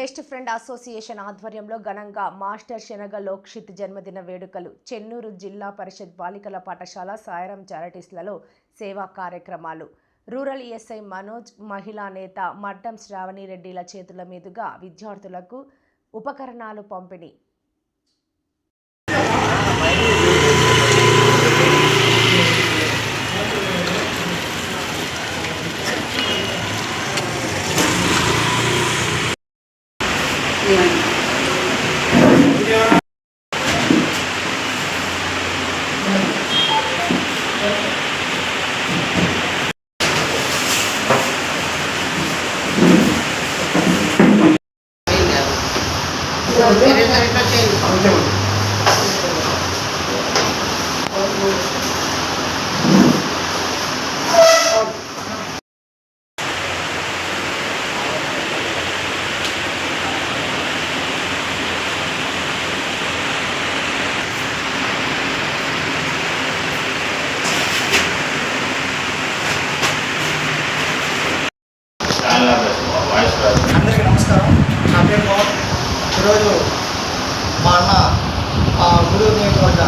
Best friend association ఆధ్వర్యంలో ఘనంగా master శనగ లోక్షిత్ జన్మదిన వేడుకలు. చెన్నూరు జిల్లా పరిషత్ బాలికల పాఠశాల సాయరం చారిటీస్లలో సేవా కార్యక్రమాలు. రూరల్ ఎస్ఐ మనోజ్ మహిళా నేత మడ్డం శ్రావణి రెడ్డిల చేతుల మీదుగా విద్యార్థులకు ఉపకరణాలు పంపిణీ. అందరికీ నమస్కారం. నా పేరు ఈరోజు మా అన్న ఆ గుడూరు నియోజకవర్గ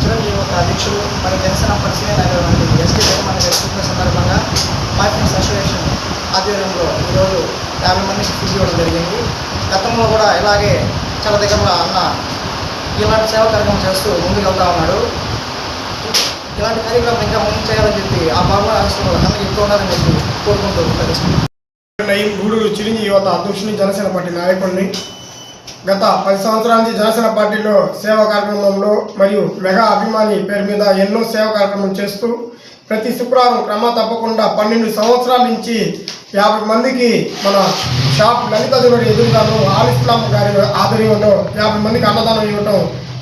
చిరంజీవి యొక్క అధ్యక్షులు మరి జనసేన పరిశీలన అయినటువంటి ఎస్టీ జగన్మోహన్ గారి సందర్భంగా మై ఫ్రెండ్స్ అసోసియేషన్ ఆధ్వర్యంలో ఈరోజు యాభై మందికి ఫీజు ఇవ్వడం జరిగింది. గతంలో కూడా ఇలాగే చాలా దగ్గరలో అన్న ఇలాంటి సేవా కార్యక్రమం చేస్తూ ముందుకు వెళ్తా ఉన్నాడు. ఇలాంటి కార్యక్రమం ఇంకా ముందు చేయాలని చెప్పి ఆ బాబు ఆశలు అందరికీ ఎక్కువ ఉండాలని చెప్పి కోరుకుంటూ ఉంటారు నయీం గూడూరు చిరంజీవి యువత అధ్యక్షుని జనసేన పార్టీ నాయకుడిని గత పది సంవత్సరాల నుంచి జనసేన పార్టీలో సేవా కార్యక్రమంలో మరియు మెగా అభిమాని పేరు మీద ఎన్నో సేవా కార్యక్రమం చేస్తూ ప్రతి శుక్రవారం క్రమ తప్పకుండా పన్నెండు సంవత్సరాల నుంచి యాభై మందికి మన షాప్ లలిత జ్యువెలరీ ఎదురుగాను ఆలిస్లాం గారి ఆధ్వర్యంలో యాభై మందికి అన్నదానం ఇవ్వటం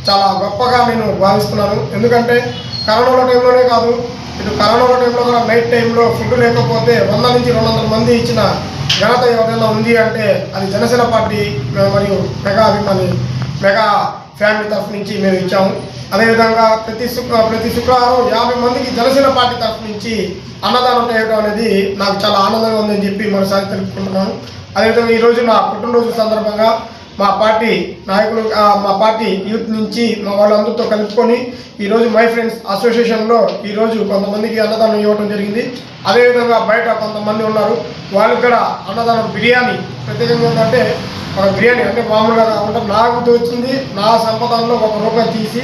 చాలా గొప్పగా నేను భావిస్తున్నాను. ఎందుకంటే కరోనా టైంలోనే కాదు ఇటు కరోనా టైంలో కూడా నైట్ టైంలో ఫుడ్ లేకపోతే వంద నుంచి రెండు వందల మంది ఇచ్చిన ఘనత ఎవరైనా ఉంది అంటే అది జనసేన పార్టీ మరియు మెగా అభిమాని మెగా ఫ్యామిలీ తరఫు నుంచి మేము ఇచ్చాము. అదేవిధంగా ప్రతి శుక్ర ప్రతి శుక్రవారం యాభై మందికి జనసేన పార్టీ తరఫు నుంచి అన్నదానం చేయడం అనేది నాకు చాలా ఆనందంగా ఉందని చెప్పి మరోసారి తెలుపుకుంటున్నాను. అదేవిధంగా ఈరోజు నా పుట్టినరోజు సందర్భంగా మా పార్టీ నాయకులు మా పార్టీ యూత్ నుంచి మా వాళ్ళందరితో కలుపుకొని ఈరోజు మై ఫ్రెండ్స్ అసోసియేషన్లో ఈరోజు కొంతమందికి అన్నదానం ఇవ్వడం జరిగింది. అదేవిధంగా బయట కొంతమంది ఉన్నారు. వాళ్ళు కూడా అన్నదానం బిర్యానీ ప్రత్యేకంగా ఏంటంటే ఒక బిర్యానీ అంటే మామూలుగా కాకుండా నాకు తోచింది. నా సంపదల్లో ఒక రూపాయి తీసి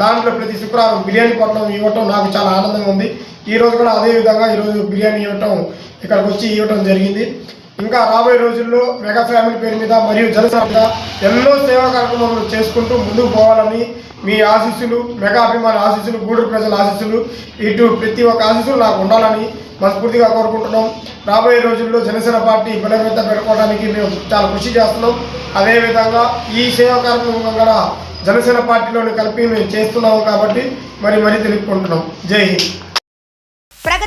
దాంట్లో ప్రతి శుక్రవారం బిర్యానీ పట్టడం ఇవ్వటం నాకు చాలా ఆనందంగా ఉంది. ఈ రోజు కూడా అదే విధంగా ఈరోజు బిర్యానీ ఇవ్వటం ఇక్కడికి వచ్చి ఇవ్వటం జరిగింది. ఇంకా రాబోయే రోజుల్లో మెగా ఫ్యామిలీ పేరు మీద మరియు జనసేన మీద ఎన్నో సేవా కార్యక్రమాలు చేసుకుంటూ ముందుకు పోవాలని మీ ఆశీస్సులు మెగా అభిమాన ఆశీస్సులు గూడూరు ప్రజల ఆశీస్సులు ఇటు ప్రతి ఒక్క ఆశీస్సులు నాకు ఉండాలని మనస్ఫూర్తిగా కోరుకుంటున్నాం. రాబోయే రోజుల్లో జనసేన పార్టీ బలమేత పెట్టుకోవడానికి మేము చాలా కృషి చేస్తున్నాం. అదేవిధంగా ఈ సేవా కార్యక్రమం కూడా జనసేన పార్టీలోని కలిపి మేము చేస్తున్నాము కాబట్టి మరి మరీ తెలుపుకుంటున్నాం. జై హింద్.